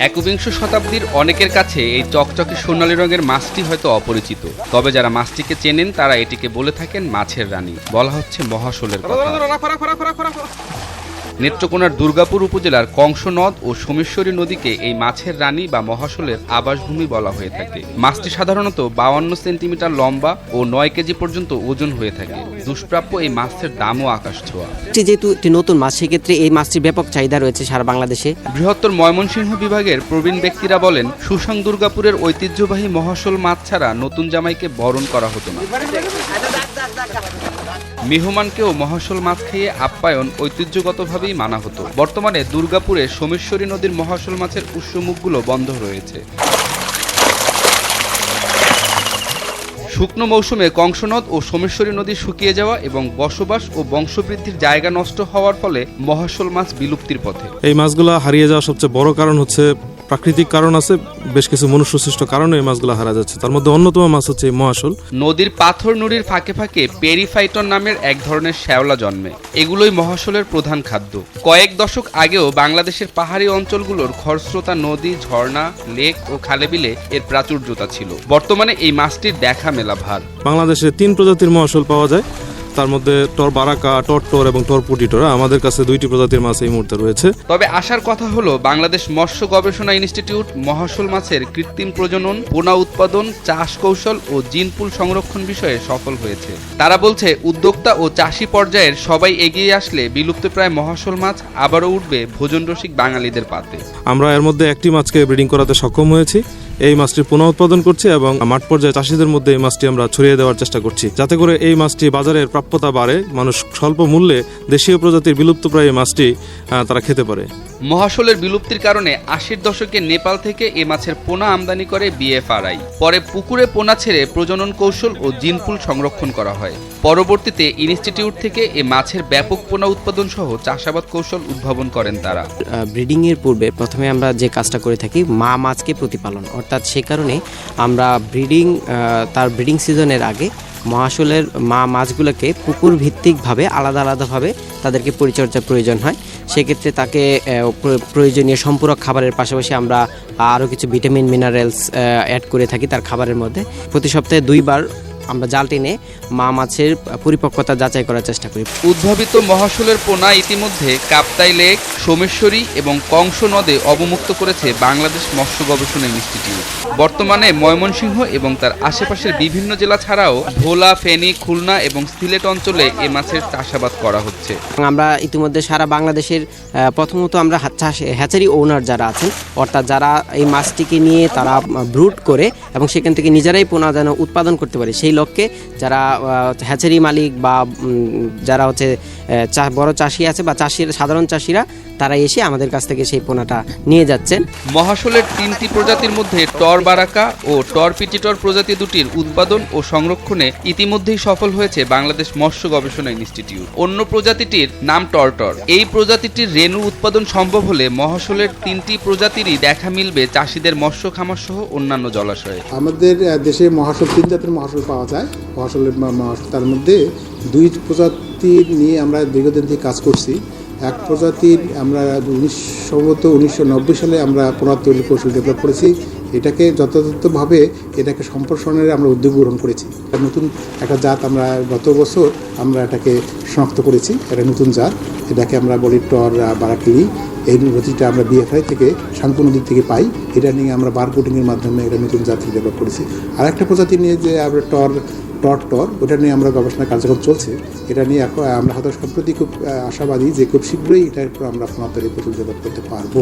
একবিংশ শতাব্দীর অনেকের কাছে এই চকচকে সোনালী রঙের মাছটি হয়তো অপরিচিত। তবে যারা মাছটিকে চেনেন, তারা এটিকে বলে থাকেন মাছের রানী। বলা হচ্ছে মহাশোলের কথা। নেত্রকোনার দুর্গাপুর উপজেলার কংস নদ ও সোমেশ্বরী নদীকে এই মাছের রানী বা মহাশোলের আবাসভূমি বলা হয়ে থাকে। মাছটি সাধারণত বাউান্ন সেন্টিমিটার লম্বা ও নয় কেজি পর্যন্ত ওজন হয়ে থাকে। দুষ্প্রাপ্য এই মাছের দামও আকাশ ছোঁয়া। যেহেতু একটি নতুন মাছ সেক্ষেত্রে এই মাছটির ব্যাপক চাহিদা রয়েছে সারা বাংলাদেশে। বৃহত্তর ময়মনসিংহ বিভাগের প্রবীণ ব্যক্তিরা বলেন সুসাং দুর্গাপুরের ঐতিহ্যবাহী মহাশোল মাছ ছাড়া নতুন জামাইকে বরণ করা হতো না। মেহমানকেও মহাশোল মাছ খেয়ে আপ্যায়ন ঐতিহ্যগতভাবেই মানা হতো। বর্তমানে দুর্গাপুরে সোমেশ্বরী নদীর মহাশোল মাছের উৎসমুখগুলো বন্ধ রয়েছে। শুকনো মৌসুমে কংসনদ ও সোমেশ্বরী নদী শুকিয়ে যাওয়া এবং বসবাস ও বংশবৃদ্ধির জায়গা নষ্ট হওয়ার ফলে মহাশোল মাছ বিলুপ্তির পথে। এই মাছগুলো হারিয়ে যাওয়ার সবচেয়ে বড় কারণ হচ্ছে প্রাকৃতিক কারণ আছে বেশ কিছু মনুষ্য সৃষ্ট কারণে এই মাছগুলো হারা যাচ্ছে। তার মধ্যে অন্যতম মাছ হচ্ছে এই মহাশোল। নদীর পাথর নুড়ির ফাঁকে ফাঁকে পেরিফাইটন নামের এক ধরনের শ্যাওলা জন্মে। এগুলোই মহাশোলের প্রধান খাদ্য। কয়েক দশক আগেও বাংলাদেশের পাহাড়ি অঞ্চলগুলোর খরস্রোতা নদী ঝর্ণা লেক ও খালে বিলে এর প্রাচুর্যতা ছিল। বর্তমানে এই মাছটির দেখা মেলা ভার। বাংলাদেশে তিন প্রজাতির মহাশোল পাওয়া যায়। তার মধ্যে টর বারাকা টর টর এবং টর পুটিটোরা আমাদের কাছে দুইটি প্রজাতির মাছ এই মুহূর্তে রয়েছে। তবে আসার কথা হলো বাংলাদেশ মৎস্য গবেষণা ইনস্টিটিউট মহাশোল মাছের কৃত্রিম প্রজনন পোনা উৎপাদন চাষ কৌশল ও জিনপুল সংরক্ষণ বিষয়ে সফল হয়েছে। তারা বলছে উদ্যোক্তা ও চাষি পর্যায়ের সবাই এগিয়ে আসলে বিলুপ্ত প্রায় মহাশোল মাছ আবারও উঠবে ভোজন রসিক বাঙালিদের পাতে। আমরা এর মধ্যে একটি মাছকে ব্রিডিং করাতে সক্ষম হয়েছি। এই মাছটির পুনঃ উৎপাদন করছি এবং মাঠ পর্যায়ে চাষিদের মধ্যে এই মাছটি আমরা ছড়িয়ে দেওয়ার চেষ্টা করছি। যাতে করে এই মাছটি বাজারের প্রাপ্যতা বাড়ে মানুষ স্বল্প মূল্যে দেশীয় প্রজাতির বিলুপ্তপ্রায় এই মাছটি তারা খেতে পারে। মহাশোলের বিলুপ্তির কারণে আশির দশকে নেপাল থেকে এ মাছের পোনা আমদানি করে বিএফআরআই। পরে পুকুরে পোনা ছেড়ে প্রজনন কৌশল ও জিনপুল সংরক্ষণ করা হয়। পরবর্তীতে ইনস্টিটিউট থেকে এ মাছের ব্যাপক পোনা উৎপাদন সহ চাষাবাদ কৌশল উদ্ভাবন করেন তারা। ব্রিডিং এর পূর্বে প্রথমে আমরা যে কাজটা করে থাকি মা মাছকে প্রতিপালন। অর্থাৎ সে কারণে আমরা ব্রিডিং তার ব্রিডিং সিজনের আগে মহাশোলের মা মাছগুলোকে পুকুর ভিত্তিকভাবে আলাদা আলাদাভাবে তাদেরকে পরিচর্যার প্রয়োজন হয়। সেক্ষেত্রে তাকে প্রয়োজনীয় সম্পূরক খাবারের পাশাপাশি আমরা আরও কিছু ভিটামিন, মিনারেলস অ্যাড করে থাকি তার খাবারের মধ্যে। প্রতি সপ্তাহে দুইবার আমরা জাল টেনে মা মাছের পরিপক্কতা যাচাই করার চেষ্টা করি। উদ্ভাবিত মহাশোলের পোনা ইতিমধ্যে কাপ্তাই লেক সোমেশ্বরী এবং কংস নদে অবমুক্ত করেছে বাংলাদেশ মৎস্য গবেষণা ইনস্টিটিউট। বর্তমানে ময়মনসিংহ এবং তার আশেপাশের বিভিন্ন জেলা ছাড়াও ভোলা ফেনী খুলনা এবং সিলেট অঞ্চলে এ মাছের চাষাবাদ করা হচ্ছে। আমরা ইতিমধ্যে সারা বাংলাদেশের প্রথমত আমরা হ্যাচারি ওনার যারা আছেন অর্থাৎ যারা এই মাছটিকে নিয়ে তারা ব্রুড করে এবং সেখান থেকে নিজেরাই পোনা যেন উৎপাদন করতে পারে সেই লক্ষ্যে যারা হ্যাচারি মালিক বা যারা হচ্ছে বড় চাষি আছে বা চাষির সাধারণ চাষিরা তারা এসে আমাদের কাছ থেকে সেই পোনাটা নিয়ে যাচ্ছেন। মহাশোলের তিনটি প্রজাতির মধ্যে টর বারাকা ও টর পিটিটর প্রজাতি দুটির উৎপাদন ও সংরক্ষণে ইতিমধ্যেই সফল হয়েছে বাংলাদেশ মৎস্য গবেষণা ইনস্টিটিউট। অন্য প্রজাতিটির নাম টরটর এই প্রজাতিটির রেণু উৎপাদন সম্ভব হলে মহাশোলের তিনটি প্রজাতিরই দেখা মিলবে চাষিদের মৎস্য খামার সহ অন্যান্য জলাশয়ে। আমাদের দেশে মহাশোল তিন জাতের মহাশোল পাওয়া যায়। মহাশোলের মা- মহাশোল তার মধ্যে দুই প্রজাতি নিয়ে আমরা দীর্ঘদিন থেকে কাজ করছি। এক প্রজাতির আমরা উনিশ সম্ভবত উনিশশো নব্বই সালে আমরা পুনর তৈরি কৌশল ডেভেলপ করেছি। এটাকে যথাযথভাবে এটাকে সম্প্রসারণের আমরা উদ্যোগ গ্রহণ করেছি। নতুন একটা জাত আমরা গত বছর আমরা এটাকে শনাক্ত করেছি। একটা নতুন জাত। এটাকে আমরা বলি টর বারাকিলি এই নদীটা আমরা বিএফআই থেকে শান্ত নদীর থেকে পাই। এটা নিয়ে আমরা বার কোটিংয়ের মাধ্যমে এটা নতুন জাতি ডেভেলপ করেছি। আর একটা প্রজাতি নিয়ে যে আমরা টর টর টর, ওটা নিয়ে আমরা গবেষণা কার্যক্রম চলছে। এটা নিয়ে এখন আমরা হয়তো সম্প্রতি খুব আশাবাদী যে খুব শীঘ্রই এটা আমরা প্রচুর ডেভেলপ করতে পারব।